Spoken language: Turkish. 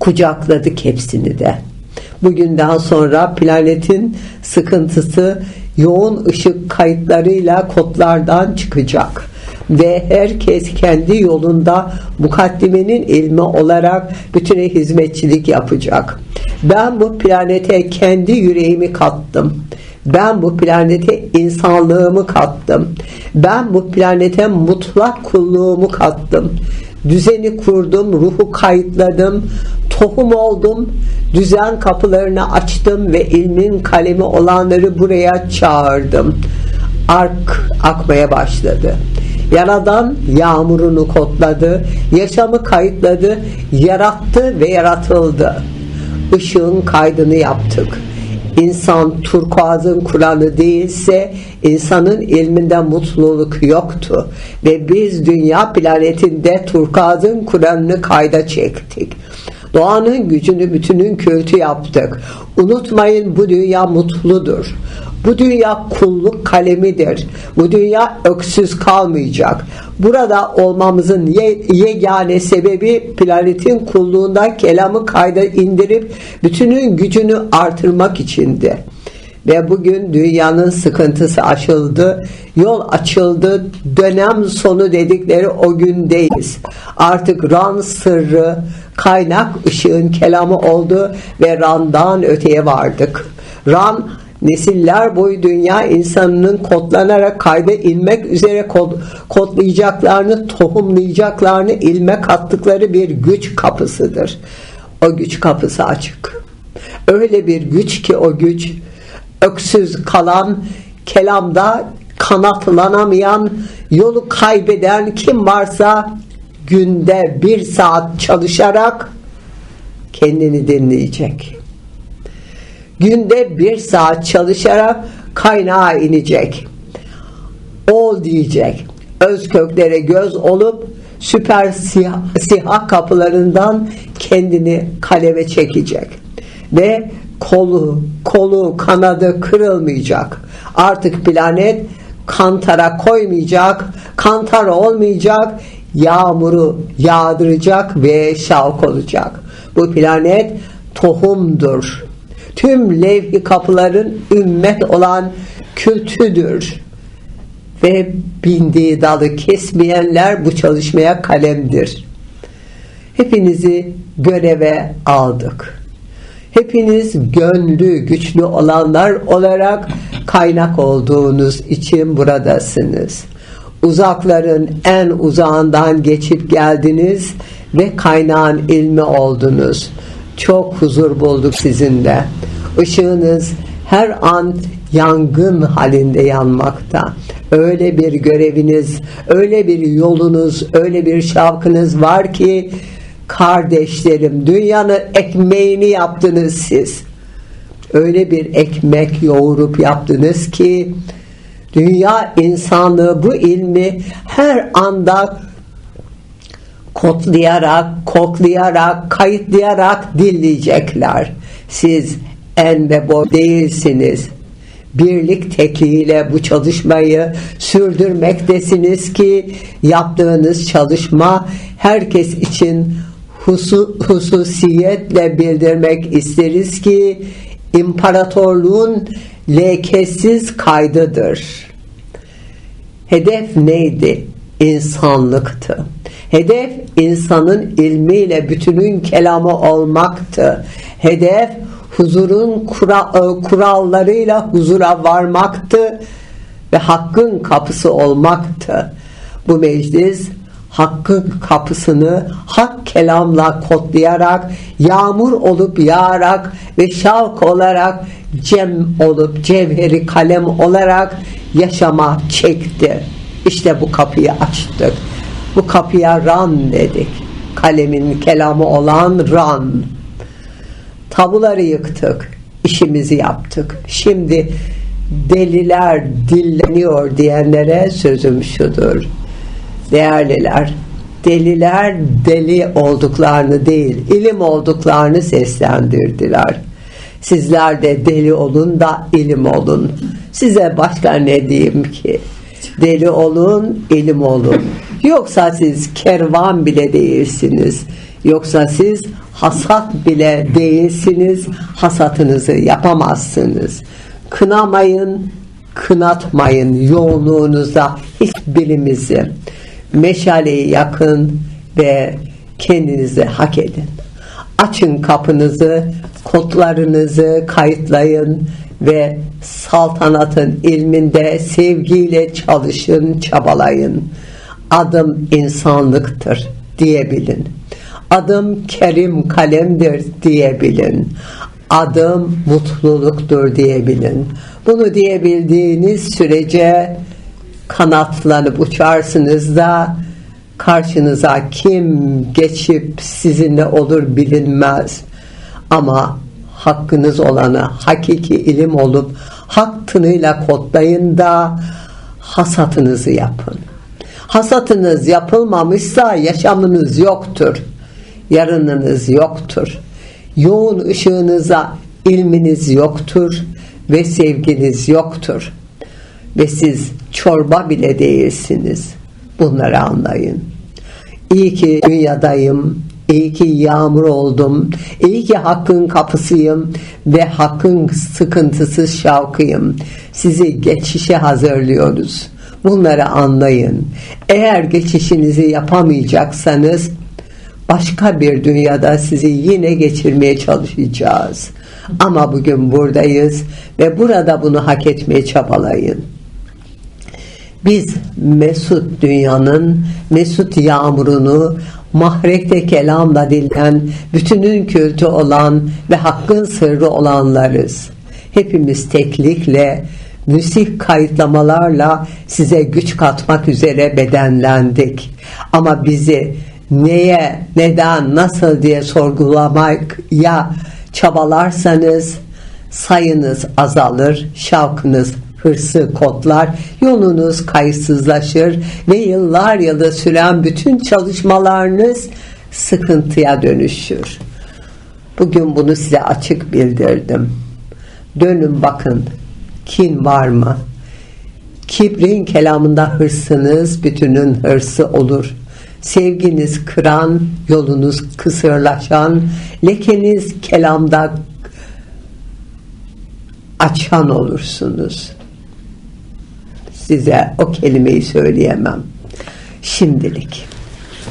kucakladık hepsini de. Bugünden sonra planetin sıkıntısı yoğun ışık kayıtlarıyla kodlardan çıkacak ve herkes kendi yolunda mukaddimenin ilmi olarak bütüne hizmetçilik yapacak. Ben bu planete kendi yüreğimi kattım. Ben bu planete insanlığımı kattım. Ben bu planete mutlak kulluğumu kattım. Düzeni kurdum, ruhu kayıtladım, tohum oldum, düzen kapılarını açtım ve ilmin kalemi olanları buraya çağırdım. Ark akmaya başladı. Yaradan yağmurunu kodladı, yaşamı kayıtladı, yarattı ve yaratıldı. Işığın kaydını yaptık. İnsan turkuazın kuralı değilse insanın ilminde mutluluk yoktu ve biz dünya planetinde turkuazın kuralını kayda çektik. Doğanın gücünü bütünün kötü yaptık. Unutmayın bu dünya mutludur. Bu dünya kulluk kalemidir. Bu dünya öksüz kalmayacak. Burada olmamızın ye, yegane sebebi planetin kulluğunda kelamı kayda indirip bütünün gücünü artırmak içindi. Ve bugün dünyanın sıkıntısı aşıldı, yol açıldı, dönem sonu dedikleri o gündeyiz. Artık Ran sırrı, kaynak ışığın kelamı oldu ve Ran'dan öteye vardık. Ran nesiller boyu dünya insanının kodlanarak kayda inmek üzere kod, kodlayacaklarını, tohumlayacaklarını ilme kattıkları bir güç kapısıdır. O güç kapısı açık. Öyle bir güç ki o güç öksüz kalan, kelamda kanatlanamayan, yolu kaybeden kim varsa günde bir saat çalışarak kendini dinleyecek. Günde bir saat çalışarak kaynağa inecek. Ol diyecek. Öz köklere göz olup süper siyah, siyah kapılarından kendini kaleme çekecek. Ve kolu, kolu, kanadı kırılmayacak. Artık planet kantara koymayacak, kantar olmayacak, yağmuru yağdıracak ve şavk olacak. Bu planet tohumdur. Tüm levh kapıların ümmet olan kültüdür. Ve bindiği dalı kesmeyenler bu çalışmaya kalemdir. Hepinizi göreve aldık. Hepiniz gönlü güçlü olanlar olarak kaynak olduğunuz için buradasınız. Uzakların en uzağından geçip geldiniz ve kaynağın ilmi oldunuz. Çok huzur bulduk sizinle. Işığınız her an yangın halinde yanmakta. Öyle bir göreviniz, öyle bir yolunuz, öyle bir şavkınız var ki kardeşlerim dünyanın ekmeğini yaptınız siz. Öyle bir ekmek yoğurup yaptınız ki dünya insanlığı bu ilmi her anda kodlayarak, koklayarak, kayıtlayarak dinleyecekler. Siz en ve boy değilsiniz. Birlik tekliğiyle bu çalışmayı sürdürmektesiniz ki yaptığınız çalışma herkes için husu, hususiyetle bildirmek isteriz ki imparatorluğun lekesiz kaydıdır. Hedef neydi? İnsanlıktı. Hedef insanın ilmiyle bütünün kelamı olmaktı. Hedef huzurun kura, e, kurallarıyla huzura varmaktı ve hakkın kapısı olmaktı. Bu meclis hakkın kapısını hak kelamla kodlayarak, yağmur olup yağarak ve şavk olarak cem olup cevheri kalem olarak yaşama çekti. İşte bu kapıyı açtık. Bu kapıya ran dedik. Kalemin kelamı olan ran. Tabuları yıktık. işimizi yaptık. Şimdi deliler dilleniyor diyenlere sözüm şudur değerliler, deliler deli olduklarını değil, ilim olduklarını seslendirdiler. Sizler de deli olun da ilim olun. Size başka ne diyeyim ki? Deli olun, ilim olun. Yoksa siz kervan bile değilsiniz. Yoksa siz hasat bile değilsiniz, hasatınızı yapamazsınız. Kınamayın, kınatmayın yoğunluğunuza hiçbirimizi. Meşaleyi yakın ve kendinizi hak edin. Açın kapınızı, kodlarınızı kayıtlayın ve saltanatın ilminde sevgiyle çalışın, çabalayın. Adım insanlıktır diyebilin. Adım kerim kalemdir diyebilin. Adım mutluluktur diyebilin. Bunu diyebildiğiniz sürece kanatlanıp uçarsınız da karşınıza kim geçip sizinle olur bilinmez. Ama hakkınız olanı hakiki ilim olup hak tınıyla kodlayın da hasatınızı yapın. Hasatınız yapılmamışsa yaşamınız yoktur. Yarınınız yoktur. Yoğun ışığınıza ilminiz yoktur ve sevginiz yoktur. Ve siz çorba bile değilsiniz. Bunları anlayın. İyi ki dünyadayım, iyi ki yağmur oldum, iyi ki hakkın kapısıyım ve hakkın sıkıntısız şavkıyım. Sizi geçişe hazırlıyoruz. Bunları anlayın. Eğer geçişinizi yapamayacaksanız başka bir dünyada sizi yine geçirmeye çalışacağız. Ama bugün buradayız ve burada bunu hak etmeye çabalayın. Biz mesut dünyanın mesut yağmurunu mahrekte kelamla dilen, bütünün kültü olan ve hakkın sırrı olanlarız. Hepimiz teklikle, müzik kayıtlamalarla size güç katmak üzere bedenlendik. Ama bizi neye, neden, nasıl diye sorgulamak ya çabalarsanız sayınız azalır, şavkınız hırsı kodlar, yolunuz kayıtsızlaşır ve yıllar yılı süren bütün çalışmalarınız sıkıntıya dönüşür. Bugün bunu size açık bildirdim. Dönün bakın, kin var mı? Kibrin kelamında hırsınız bütünün hırsı olur. Sevginiz kıran, yolunuz kısırlaşan, lekeniz kelamda açan olursunuz. Size o kelimeyi söyleyemem. Şimdilik.